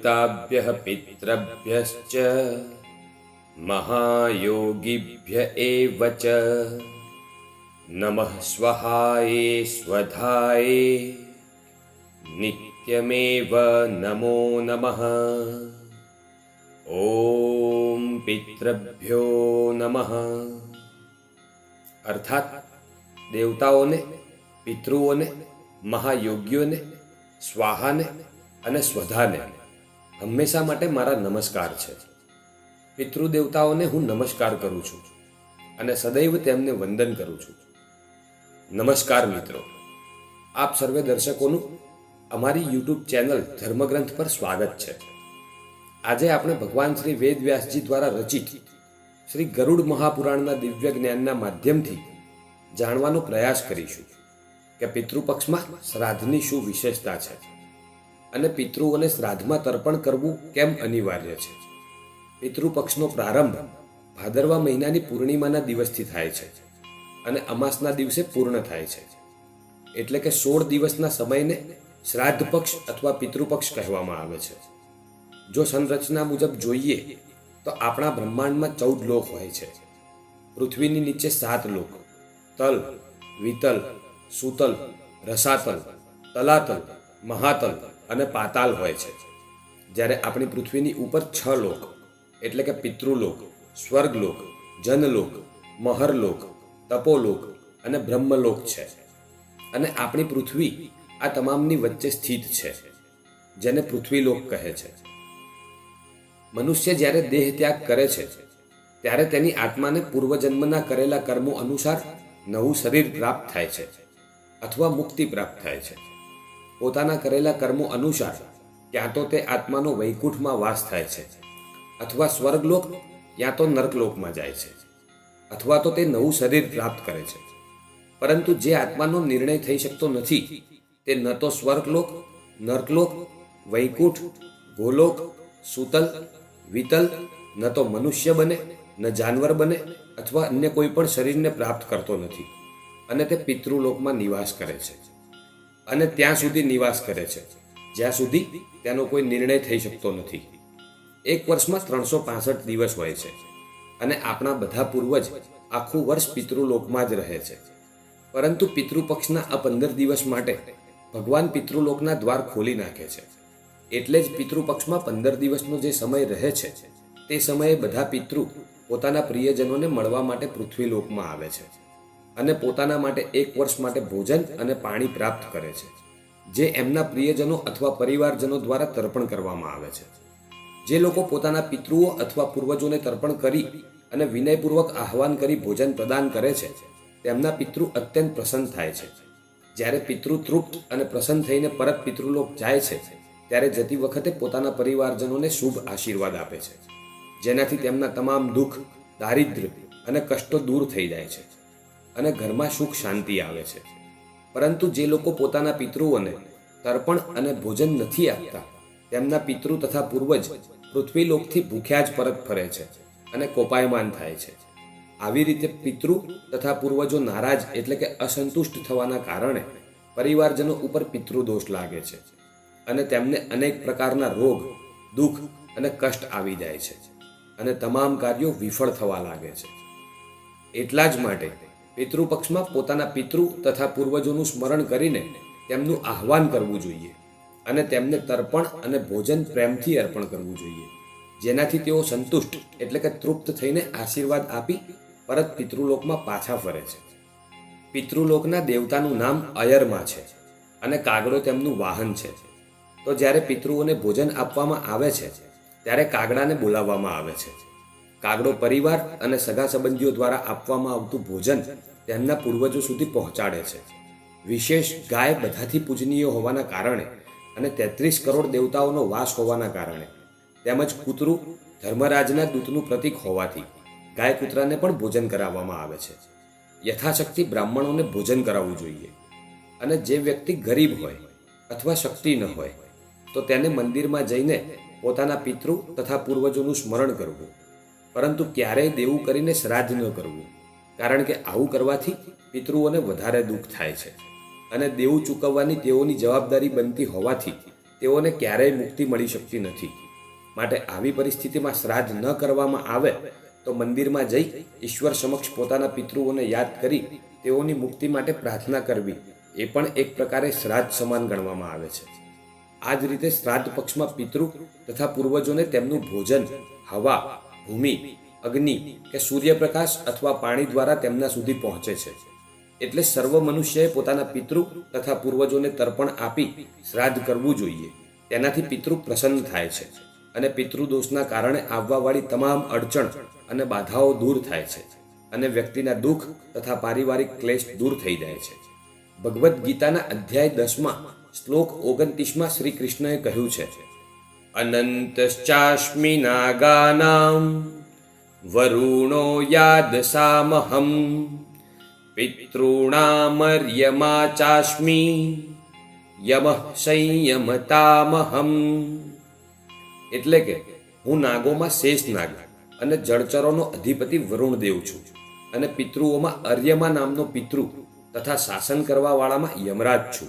पिताभ्यः पितृभ्यश्च महायोगिभ्य एव च नमः स्वहाये स्वधाये नित्यमेव नमो नमः ॐ પિતૃભ્યો નમઃ અર્થાત દેવતાઓને પિતૃઓને મહાયોગીઓને સ્વાહાને અને સ્વધાને હંમેશા માટે મારા નમસ્કાર છે. પિતૃદેવતાઓને હું નમસ્કાર કરું છું અને સદૈવ તેમને વંદન કરું છું. નમસ્કાર મિત્રો. આપ સર્વે દર્શકોનું અમારી યુટ્યુબ ચેનલ ધર્મગ્રંથ પર સ્વાગત છે. આજે આપણે ભગવાન શ્રી વેદવ્યાસજી દ્વારા રચિત શ્રી ગરુડ મહાપુરાણના દિવ્ય જ્ઞાનના માધ્યમથી જાણવાનો પ્રયાસ કરીશું કે પિતૃપક્ષમાં શ્રાદ્ધની શું વિશેષતા છે. અને પિતૃઓને શ્રાદ્ધમાં તર્પણ કરવું કેમ અનિવાર્ય છે? પિતૃપક્ષનો પ્રારંભ ભાદરવા મહિનાની પૂર્ણિમાના દિવસથી થાય છે અને અમાસના દિવસે પૂર્ણ થાય છે. એટલે કે સોળ દિવસના સમયને શ્રાદ્ધ પક્ષ અથવા પિતૃપક્ષ કહેવામાં આવે છે. જો સંરચના મુજબ જોઈએ તો આપણા બ્રહ્માંડમાં ચૌદ લોક હોય છે. પૃથ્વીની નીચે સાત લોક. તલ, વિતલ, સુતલ, રસાતલ, તલાતલ, મહાતલ અને પાતાલ હોય છે. જ્યારે આપણી પૃથ્વીની ઉપર છ લોક, એટલે કે પિતૃલોક, સ્વર્ગલોક, જનલોક, મહરલોક, તપોલોક અને બ્રહ્મલોક છે. અને આપણી પૃથ્વી આ તમામની વચ્ચે સ્થિત છે, જેને પૃથ્વીલોક કહે છે. મનુષ્ય જ્યારે દેહ ત્યાગ કરે છે, ત્યારે તેની આત્માને પૂર્વજન્મના કરેલા કર્મો અનુસાર નવું શરીર પ્રાપ્ત થાય છે, અથવા મુક્તિ પ્રાપ્ત થાય છે. પોતાના કરેલા કર્મો અનુસાર ક્યાં તો તે આત્માનો વૈકુંઠમાં વાસ થાય છે, અથવા સ્વર્ગલોક યા તો નર્કલોકમાં જાય છે, અથવા તો તે નવું શરીર પ્રાપ્ત કરે છે. પરંતુ જે આત્માનો નિર્ણય થઈ શકતો નથી, તે ન તો સ્વર્ગલોક, નર્કલોક, વૈકુંઠ, ગોલોક, સુતલ, વિતલ, ન તો મનુષ્ય બને, ન જાનવર બને, અથવા અન્ય કોઈ પણ શરીરને પ્રાપ્ત કરતો નથી અને તે પિતૃલોકમાં નિવાસ કરે છે. અને ત્યાં સુધી નિવાસ કરે છે. જ્યાં સુધી તેનો કોઈ નિર્ણય થઈ શકતો નથી. એક વર્ષમાં ત્રણસો પાસઠ દિવસ હોય છે. અને આપણા બધા પૂર્વજ આખું વર્ષ પિતૃલોકમાં જ રહે છે. પરંતુ પિતૃપક્ષના આ પંદર દિવસ માટે ભગવાન પિતૃલોકના દ્વાર ખોલી નાખે છે. એટલે જ પિતૃપક્ષમાં પંદર દિવસનો જે સમય રહે છે, તે સમયે બધા પિતૃ પોતાના પ્રિયજનોને મળવા માટે પૃથ્વીલોકમાં આવે છે. અને પોતાના માટે એક વર્ષ માટે ભોજન અને પાણી પ્રાપ્ત કરે છે, જે એમના પ્રિયજનો અથવા પરિવારજનો દ્વારા તર્પણ કરવામાં આવે છે. જે લોકો પોતાના પિતૃઓ અથવા પૂર્વજોને તર્પણ કરી અને વિનયપૂર્વક આહવાન કરી ભોજન પ્રદાન કરે છે, તેમના પિતૃ અત્યંત પ્રસન્ન થાય છે. જ્યારે પિતૃ તૃપ્ત અને પ્રસન્ન થઈને પરત પિતૃલોક જાય છે, ત્યારે જતી વખતે પોતાના પરિવારજનોને શુભ આશીર્વાદ આપે છે, જેનાથી તેમના તમામ દુઃખ, દારિદ્ર્ય અને કષ્ટો દૂર થઈ જાય છે. અને ઘરમાં સુખ શાંતિ આવે છે. પરંતુ જે લોકો પોતાના પિતૃઓને તર્પણ અને ભોજન નથી આપતા, તેમના પિતૃ તથા પૂર્વજ પૃથ્વીલોકથી ભૂખ્યા જ પરત ફરે છે અને કોપાયમાન થાય છે. આવી રીતે પિતૃ તથા પૂર્વજો નારાજ એટલે કે અસંતુષ્ટ થવાના કારણે પરિવારજનો ઉપર પિતૃદોષ લાગે છે અને તેમને અનેક પ્રકારના રોગ, દુઃખ અને કષ્ટ આવી જાય છે અને તમામ કાર્યો વિફળ થવા લાગે છે. એટલા જ માટે પિતૃપક્ષમાં પોતાના પિતૃ તથા પૂર્વજોનું સ્મરણ કરીને તેમનું આહ્વાન કરવું જોઈએ અને તેમને તર્પણ અને ભોજન પ્રેમથી અર્પણ કરવું જોઈએ. જેનાથી તેઓ સંતુષ્ટ એટલે કે તૃપ્ત થઈને આશીર્વાદ આપી પરત પિતૃલોકમાં પાછા ફરે છે. પિતૃલોકના દેવતાનું નામ અયરમાં છે અને કાગડો તેમનું વાહન છે. તો જ્યારે પિતૃઓને ભોજન આપવામાં આવે છે, ત્યારે કાગડાને બોલાવવામાં આવે છે. કાગડો પરિવાર અને સગા સંબંધીઓ દ્વારા આપવામાં આવતું ભોજન તેમના પૂર્વજો સુધી પહોંચાડે છે. વિશેષ ગાય બધાથી પૂજનીય હોવાના કારણે અને તેત્રીસ કરોડ દેવતાઓનો વાસ હોવાના કારણે. તેમજ કૂતરું ધર્મરાજના દૂતનું પ્રતીક હોવાથી ગાય કૂતરાને પણ ભોજન કરાવવામાં આવે છે. યથાશક્તિ બ્રાહ્મણોને ભોજન કરાવવું જોઈએ. અને જે વ્યક્તિ ગરીબ હોય અથવા શક્તિ ન હોય, તો તેને મંદિરમાં જઈને પોતાના પિતૃ તથા પૂર્વજોનું સ્મરણ કરવું. પરંતુ ક્યારેય દેવું કરીને શ્રાદ્ધ ન કરવું. કારણ કે આવું કરવાથી પિતૃઓને વધારે દુઃખ થાય છે અને દેવું ચૂકવવાની તેઓની જવાબદારી બનતી હોવાથી તેઓને ક્યારેય મુક્તિ મળી શકતી નથી. માટે આવી પરિસ્થિતિમાં શ્રાદ્ધ ન કરવામાં આવે તો મંદિરમાં જઈ ઈશ્વર સમક્ષ પોતાના પિતૃઓને યાદ કરી તેઓની મુક્તિ માટે પ્રાર્થના કરવી એ પણ એક પ્રકારે શ્રાદ્ધ સમાન ગણવામાં આવે છે. આ જ રીતે શ્રાદ્ધ પક્ષમાં પિતૃ તથા પૂર્વજોને તેમનું ભોજન, હવા, ભૂમિ અગ્નિ કે સૂર્યપ્રકાશ અથવા પાણી દ્વારા તેમના સુધી પહોંચે છે. એટલે સર્વ મનુષ્યએ પોતાના પિતૃ તથા પૂર્વજોને તર્પણ આપી શ્રાદ્ધ કરવું જોઈએ. તેનાથી પિતૃ પ્રસન્ન થાય છે અને પિતૃદોષના કારણે આવવાવાળી તમામ અડચણ અને બાધાઓ દૂર થાય છે અને વ્યક્તિના દુઃખ તથા પારિવારિક ક્લેશ દૂર થઈ જાય છે. ભગવદ્ ગીતાના અધ્યાય દસમાં શ્લોક ઓગણત્રીસમાં શ્રી કૃષ્ણએ કહ્યું છે. અનંતશ્ચાસ્મિ નાગાનામ વરુણો યાદસામહમ પિતॄણામર્યમા ચાસ્મિ, યમઃ સંયમતામહમ એટલે કે હું નાગોમાં શેષ નાગ અને જળચરોનો અધિપતિ વરુણ દેવ છું અને પિતૃઓમાં અર્યમા નામનો પિતૃ તથા શાસન કરવાવાળામાં યમરાજ છું.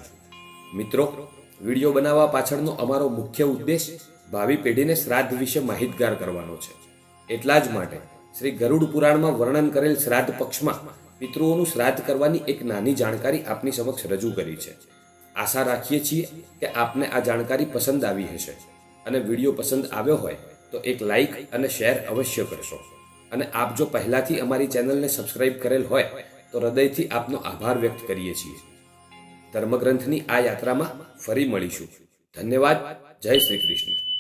મિત્રો, વીડિયો બનાવવા પાછળનો અમારો મુખ્ય ઉદ્દેશ ભાવિ પેઢીને શ્રાદ્ધ વિશે માહિતગાર કરવાનો છે. એટલા જ માટે શ્રી ગરુડ પુરાણમાં વર્ણન કરેલ શ્રાદ્ધ પક્ષમાં પિતૃઓનું શ્રાદ્ધ કરવાની એક નાની જાણકારી આપની સમક્ષ રજૂ કરી છે. આશા રાખીએ છીએ કે આપને આ જાણકારી પસંદ આવી હશે અને વીડિયો પસંદ આવ્યો હોય તો એક લાઇક અને શેર અવશ્ય કરશો. અને આપ જો પહેલાથી અમારી ચેનલને સબસ્ક્રાઇબ કરેલ હોય તો હૃદયથી આપનો આભાર વ્યક્ત કરીએ છીએ. ધર્મગ્રંથની આ યાત્રામાં ફરી મળીશું. ધન્યવાદ. જય શ્રી કૃષ્ણ.